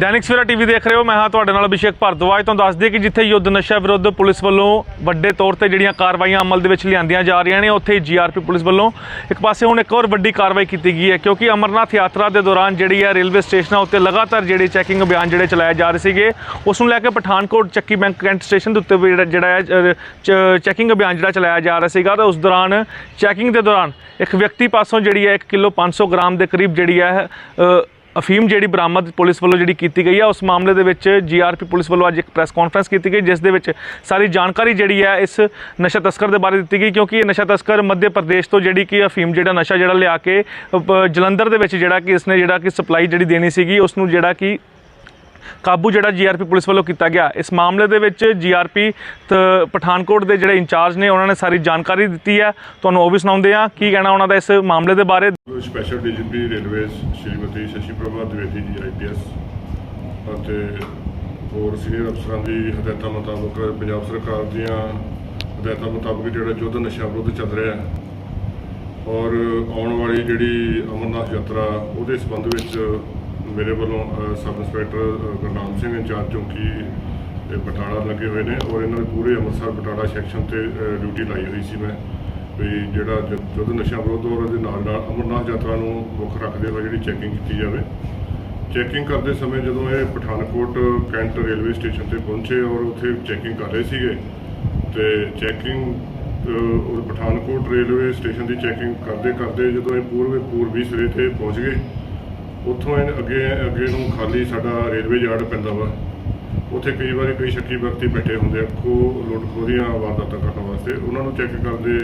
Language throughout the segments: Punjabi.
ਦੈਨਿਕ ਸਵੇਰਾ ਟੀਵੀ ਦੇਖ ਰਹੇ ਹੋ। ਮੈਂ ਹਾਂ ਤੁਹਾਡੇ ਨਾਲ ਅਭਿਸ਼ੇਕ ਭਾਰਦਵਾਜ। ਤੁਹਾਨੂੰ ਦੱਸ ਦਈਏ ਕਿ ਜਿੱਥੇ ਯੁੱਧ ਨਸ਼ਾ ਵਿਰੁੱਧ ਪੁਲਿਸ ਵੱਲੋਂ ਵੱਡੇ ਤੌਰ ਤੇ ਜਿਹੜੀਆਂ ਕਾਰਵਾਈਆਂ ਅਮਲ ਦੇ ਵਿੱਚ ਲਿਆਂਦੀਆਂ ਜਾ ਰਹੀਆਂ ਨੇ, ਉੱਥੇ ਜੀਆਰਪੀ ਪੁਲਿਸ ਵੱਲੋਂ ਇੱਕ ਪਾਸੇ ਹੁਣ ਇੱਕ ਹੋਰ ਵੱਡੀ ਕਾਰਵਾਈ ਕੀਤੀ ਗਈ ਹੈ, ਕਿਉਂਕਿ ਅਮਰਨਾਥ ਯਾਤਰਾ ਦੇ ਦੌਰਾਨ ਜਿਹੜੀ ਹੈ ਰੇਲਵੇ ਸਟੇਸ਼ਨਾਂ ਉੱਤੇ ਲਗਾਤਾਰ ਜਿਹੜੇ ਚੈਕਿੰਗ ਅਭਿਆਨ ਜਿਹੜੇ ਚਲਾਏ ਜਾ ਰਹੇ ਸੀਗੇ, ਉਸ ਨੂੰ ਲੈ ਕੇ ਪਠਾਨਕੋਟ ਚੱਕੀ ਬੈਂਕ ਕੈਂਟ ਸਟੇਸ਼ਨ ਦੇ ਉੱਤੇ ਵੀ ਜਿਹੜਾ- ਹੈ ਚੈਕਿੰਗ ਅਭਿਆਨ ਜਿਹੜਾ ਚਲਾਇਆ ਜਾ ਰਿਹਾ ਸੀਗਾ, ਤਾਂ ਉਸ ਦੌਰਾਨ ਚੈਕਿੰਗ ਦੇ ਦੌਰਾਨ ਇੱਕ ਵਿਅਕਤੀ ਪਾਸੋਂ ਜਿਹੜੀ ਹੈ 1 ਕਿਲੋ 500 ਗ੍ਰਾਮ ਦੇ ਕਰੀਬ ਜਿਹੜੀ ਹੈ ਅਫੀਮ ਜਿਹੜੀ ਬਰਾਮਦ ਪੁਲਿਸ ਵੱਲੋਂ ਜਿਹੜੀ ਕੀਤੀ ਗਈ ਹੈ ਉਸ ਮਾਮਲੇ ਦੇ ਵਿੱਚ ਜੀਆਰਪੀ ਪੁਲਿਸ ਵੱਲੋਂ ਅੱਜ ਇੱਕ ਪ੍ਰੈਸ ਕਾਨਫਰੰਸ ਕੀਤੀ ਗਈ, ਜਿਸ ਦੇ ਵਿੱਚ ਸਾਰੀ ਜਾਣਕਾਰੀ ਜਿਹੜੀ ਹੈ ਇਸ ਨਸ਼ਾ ਤਸਕਰ ਦੇ ਬਾਰੇ ਦਿੱਤੀ ਗਈ, ਕਿਉਂਕਿ ਇਹ ਨਸ਼ਾ ਤਸਕਰ ਮੱਧ ਪ੍ਰਦੇਸ਼ ਤੋਂ ਜਿਹੜੀ ਕਿ ਅਫੀਮ ਜਿਹੜਾ ਨਸ਼ਾ ਜਿਹੜਾ ਲਿਆ ਕੇ ਜਲੰਧਰ ਦੇ ਵਿੱਚ ਜਿਹੜਾ ਕਿ ਇਸਨੇ ਜਿਹੜਾ ਕਿ ਸਪਲਾਈ ਜਿਹੜੀ ਦੇਣੀ ਸੀਗੀ ਉਸ ਨੂੰ ਜਿਹੜਾ ਕਿ ਕਾਬੂ ਜਿਹੜਾ ਜੀਆਰਪੀ ਪੁਲਿਸ ਵੱਲੋਂ ਕੀਤਾ ਗਿਆ। ਇਸ ਮਾਮਲੇ ਦੇ ਵਿੱਚ ਜੀਆਰਪੀ ਪਠਾਨਕੋਟ ਦੇ ਜਿਹੜੇ ਇੰਚਾਰਜ ਨੇ, ਉਹਨਾਂ ਨੇ ਸਾਰੀ ਜਾਣਕਾਰੀ ਦਿੱਤੀ ਹੈ। ਤੁਹਾਨੂੰ ਉਹ ਵੀ ਸੁਣਾਉਂਦੇ ਆ ਕੀ ਕਹਿਣਾ ਉਹਨਾਂ ਦਾ ਇਸ ਮਾਮਲੇ ਦੇ ਬਾਰੇ। Special DGP railways Shrimati Shashi Prabha Dwivedi ji IPS ਅਤੇ ਹੋਰ ਸੀਨੀਅਰ ਅਫਸਰਾਂ ਦੀ ਹਦਾਇਤਾਂ ਮੁਤਾਬਕ ਪੰਜਾਬ ਸਰਕਾਰ ਦੀਆਂ ਹਦਾਇਤਾਂ ਮੁਤਾਬਕ ਜਿਹੜਾ ਯੁੱਧ ਨਸ਼ਾ ਵਿਰੁੱਧ ਚੱਲ ਰਿਹਾ ਹੈ ਔਰ ਆਉਣ ਵਾਲੀ ਜਿਹੜੀ ਅਮਰਨਾਥ ਯਾਤਰਾ, ਉਹਦੇ ਸੰਬੰਧ ਵਿੱਚ ਮੇਰੇ ਵੱਲੋਂ sub inspector Gurnam Singh in charge ਚੌਂਕੀ ਬਟਾਲਾ ਲੱਗੇ ਹੋਏ ਨੇ ਔਰ ਇਹਨਾਂ ਨੇ ਪੂਰੇ ਅੰਮ੍ਰਿਤਸਰ ਬਟਾਲਾ ਸੈਕਸ਼ਨ ਤੇ ਡਿਊਟੀ ਲਾਈ ਹੋਈ ਸੀ ਮੈਂ। ਵੀ ਜਿਹੜਾ ਜਦ ਯੁੱਧ ਨਸ਼ਾ ਵਿਰੁੱਧ ਔਰ ਉਹਦੇ ਨਾਲ ਨਾਲ ਅਮਰਨਾਥ ਯਾਤਰਾ ਨੂੰ ਮੁੱਖ ਰੱਖਦੇ ਹੋਏ ਜਿਹੜੀ ਚੈਕਿੰਗ ਕੀਤੀ ਜਾਵੇ। ਚੈਕਿੰਗ ਕਰਦੇ ਸਮੇਂ ਜਦੋਂ ਇਹ ਪਠਾਨਕੋਟ ਕੈਂਟ ਰੇਲਵੇ ਸਟੇਸ਼ਨ ਤੇ ਪਹੁੰਚੇ ਔਰ ਉੱਥੇ ਚੈਕਿੰਗ ਕਰ ਰਹੇ ਸੀਗੇ, ਤੇ ਚੈਕਿੰਗ ਉਹ ਪਠਾਨਕੋਟ ਰੇਲਵੇ ਸਟੇਸ਼ਨ ਦੀ ਚੈਕਿੰਗ ਕਰਦੇ ਕਰਦੇ ਜਦੋਂ ਇਹ ਪੂਰਬੇ ਪੂਰਬੀ ਸਿਰੇ ਤੇ ਪਹੁੰਚ ਗਏ ਉੱਥੋਂ ਇਹ ਅੱਗੇ ਅੱਗੇ ਨੂੰ ਖਾਲੀ ਸਾਡਾ ਰੇਲਵੇ ਯਾਰਡ ਪੈਂਦਾ ਵਾ। ਉੱਥੇ ਕਈ ਵਾਰੀ ਕਈ ਸ਼ੱਕੀ ਵਿਅਕਤੀ ਬੈਠੇ ਹੁੰਦੇ ਆ ਖੋ ਲੁੱਟ ਖੋਹ ਦੀਆਂ ਵਾਰਦਾਤਾਂ ਕਰਨ ਵਾਸਤੇ। ਉਹਨਾਂ ਨੂੰ ਚੈੱਕ ਕਰਦੇ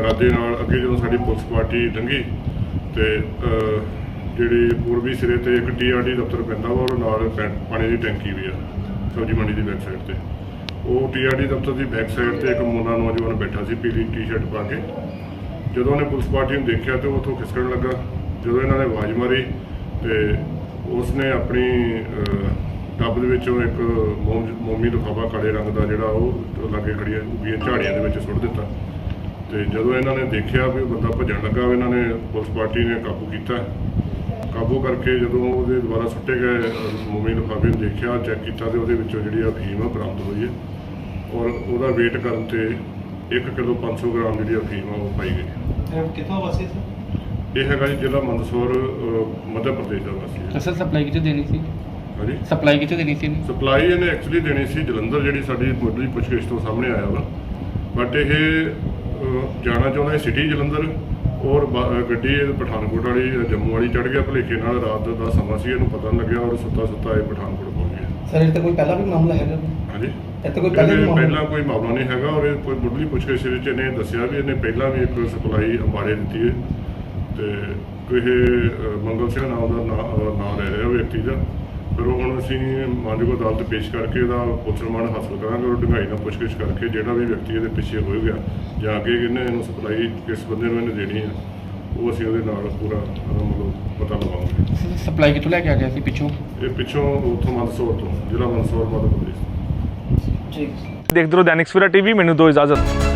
ਇਰਾਦੇ ਨਾਲ ਅੱਗੇ ਜਦੋਂ ਸਾਡੀ ਪੁਲਿਸ ਪਾਰਟੀ ਲੰਘੀ ਤੇ ਜਿਹੜੀ ਪੂਰਬੀ ਸਿਰੇ ਤੇ ਇੱਕ ਟੀਆਰਡੀ ਦਫ਼ਤਰ ਪੈਂਦਾ ਵਾ ਔਰ ਨਾਲ ਪੈ- ਪਾਣੀ ਦੀ ਟੈਂਕੀ ਵੀ ਆ, ਸਬਜ਼ੀ ਮੰਡੀ ਦੀ ਬੈਕ ਤੇ। ਉਹ ਟੀਆਰਡੀ ਦਫ਼ਤਰ ਦੀ ਬੈਕ ਸਾਈਡ ਤੇ ਇੱਕ ਮੁੰਡਾ ਨੌਜਵਾਨ ਬੈਠਾ ਸੀ, ਪੀਲੀ ਟੀ-ਸ਼ਰਟ ਪਾ ਕੇ। ਜਦੋਂ ਉਹਨੇ ਪੁਲਿਸ ਪਾਰਟੀ ਨੂੰ ਦੇਖਿਆ ਤੇ ਉਹ ਉੱਥੋਂ ਖਿਸਕਣ ਲੱਗਾ। ਜਦੋਂ ਇਹਨਾਂ ਨੇ ਆਵਾਜ਼ ਮਾਰੀ ਤੇ ਉਸਨੇ ਆਪਣੀ ਟੱਬ ਦੇ ਵਿੱਚੋਂ ਇੱਕ ਮੋਮੀ ਲਿਫਾਫਾ ਕਾਲੇ ਰੰਗ ਦਾ ਜਿਹੜਾ ਉਹ ਲਾਗੇ ਖੜੀਆਂ ਉੱਗੀਆਂ ਝਾੜੀਆਂ ਦੇ ਵਿੱਚ ਸੁੱਟ ਦਿੱਤਾ। ਤੇ ਜਦੋਂ ਇਹਨਾਂ ਨੇ ਦੇਖਿਆ ਵੀ ਉਹ ਬੰਦਾ ਭੱਜਣ ਲੱਗਾ ਇਹਨਾਂ ਨੇ ਪੁਲਿਸ ਪਾਰਟੀ ਨੇ ਕਾਬੂ ਕੀਤਾ। ਕਾਬੂ ਕਰਕੇ ਜਦੋਂ ਉਹਦੇ ਦੁਬਾਰਾ ਸੁੱਟੇ ਗਏ ਮੋਮੀ ਲਿਫਾਫੇ ਨੂੰ ਦੇਖਿਆ, ਚੈੱਕ ਕੀਤਾ ਤੇ ਉਹਦੇ ਵਿੱਚੋਂ ਜਿਹੜੀ ਆ ਅਫੀਮ ਆ ਬਰਾਮਦ ਹੋਈ ਹੈ। ਔਰ ਉਹਦਾ weight ਕਰਨ ਤੇ 1 ਕਿਲੋ 500 ਗ੍ਰਾਮ ਜਿਹੜੀ ਅਫੀਮ ਆ ਉਹ ਪਾਈ ਗਈ। ਕਿੱਥੋਂ ਵਾਸੀ ਸਰ ਇਹ ਹੈਗਾ ਜੀ ਜ਼ਿਲ੍ਹਾ ਮੰਦਸੌਰ ਅਹ, ਮੱਧ ਪ੍ਰਦੇਸ਼ ਦਾ ਵਾਸੀ ਹੈ। ਅਸਲ ਸਪਲਾਈ ਕਿੱਥੋਂ ਦੇਣੀ ਸੀ? ਹਾਂਜੀ? ਸਪਲਾਈ ਕਿੱਥੋਂ ਦੇਣੀ ਸੀ ਸਪਲਾਈ ਇਹਨੇ ਐਕਚੁਅਲੀ ਦੇਣੀ ਸੀ ਜਲੰਧਰ ਜਿਹੜੀ ਸਾਡੀ ਮੁੱਢਲੀ ਪੁੱਛਗਿੱਛ ਤੋਂ ਸਾਹਮਣੇ ਆਇਆ ਵਾ। ਬਟ ਇਹ ਅਹ, ਜਾਣਾ ਚਾਹੁੰਦਾ ਹੈ ਸਿਟੀ ਜਲੰਧਰ ਔਰ ਬ- ਅਹ, ਗੱਡੀ ਇਹ ਪਠਾਨਕੋਟ ਵਾਲੀ ਅਹ, ਜੰਮੂ ਵਾਲੀ ਚੜ ਗਿਆ ਭੁਲੇਖੇ ਨਾਲ ਰਾਤ ਦਾ ਸਮਾਂ ਸੀ ਇਹਨੂੰ ਪਤਾ ਨਹੀਂ ਲੱਗਿਆ ਔਰ ਸੁੱਤਾ ਸੁੱਤਾ ਇਹ ਪਠਾਨਕੋਟ ਪਹੁੰਚ ਗਿਆ। ਸਰ ਇਹ ਤਾਂ ਕੋਈ ਪਹਿਲਾਂ ਵੀ ਮਾਮਲਾ ਹੈਗਾ? ਹਾਂਜੀ। ਇਹ ਤਾਂ ਕੋਈ ਪਹਿਲਾਂ ਵੀ ਇਹਦੇ ਮਾਮਲਾ? ਪਹਿਲਾਂ ਕੋਈ ਮਾਮਲਾ ਨਹੀਂ ਹੈਗਾ ਔਰ ਇਹ ਕੋਈ ਮੁੱਢਲੀ ਪੁੱਛਗਿੱਛ ਵਿੱਚ ਇਹਨੇ ਦੱਸਿਆ ਵੀ ਇਹਨੇ ਪਹਿਲਾਂ ਵੀ ਇੱਕ ਸਪਲਾਈ ਅੰਬਾਰੇ ਦਿੱਤੀ ਹੈ। ਤੇ ਇਹ ਮੰਗਲ ਸਿੰਘ ਨਾਮ ਦਾ ਨਾਂ ਅਹ, ਨਾਂ ਲੈ ਰਿਹਾ ਉਹ ਵਿਅਕਤੀ ਦਾ। ਫਿਰ ਉਹ ਹੁਣ ਅਸੀਂ ਮਾਨਯੋਗ ਅਦਾਲਤ ਪੇਸ਼ ਕਰਕੇ ਇਹਦਾ ਪੁਲਿਸ ਰਿਮਾਂਡ ਹਾਸਲ ਕਰਾਂਗੇ ਔਰ ਡੂੰਘਾਈ ਨਾਲ ਪੁੱਛਗਿੱਛ ਕਰਕੇ ਜਿਹੜਾ ਵੀ ਵਿਅਕਤੀ ਇਹਦੇ ਪਿੱਛੇ ਹੋ ਗਿਆ ਜਾਂ ਅੱਗੇ ਇਹਨੇ ਇਹਨੂੰ ਸਪਲਾਈ ਕਿਸ ਬੰਦੇ ਨੂੰ ਇਹਨੇ ਦੇਣੀ ਹੈ ਉਹ ਅਸੀਂ ਉਹਦੇ ਨਾਲ ਪੂਰਾ ਮਤਲਬ ਪਤਾ ਲਵਾਵਾਂਗੇ ਸਪਲਾਈ ਕਿੱਥੋਂ ਲੈ ਕੇ ਆ ਗਿਆ ਸੀ ਪਿੱਛੋਂ? ਇਹ ਪਿੱਛੋਂ ਉੱਥੋਂ ਮੰਦਸੌਰ ਤੋਂ ਜ਼ਿਲ੍ਹਾ ਮੰਦਸੌਰ ਮੱਧ ਪ੍ਰਦੇਸ਼ ਠੀਕ ਦੇਖਦੇ ਰਹੋ ਦੈਨਿਕ ਸਵੇਰਾ ਟੀਵੀ ਮੈਨੂੰ ਦੋ ਇਜਾਜ਼ਤ।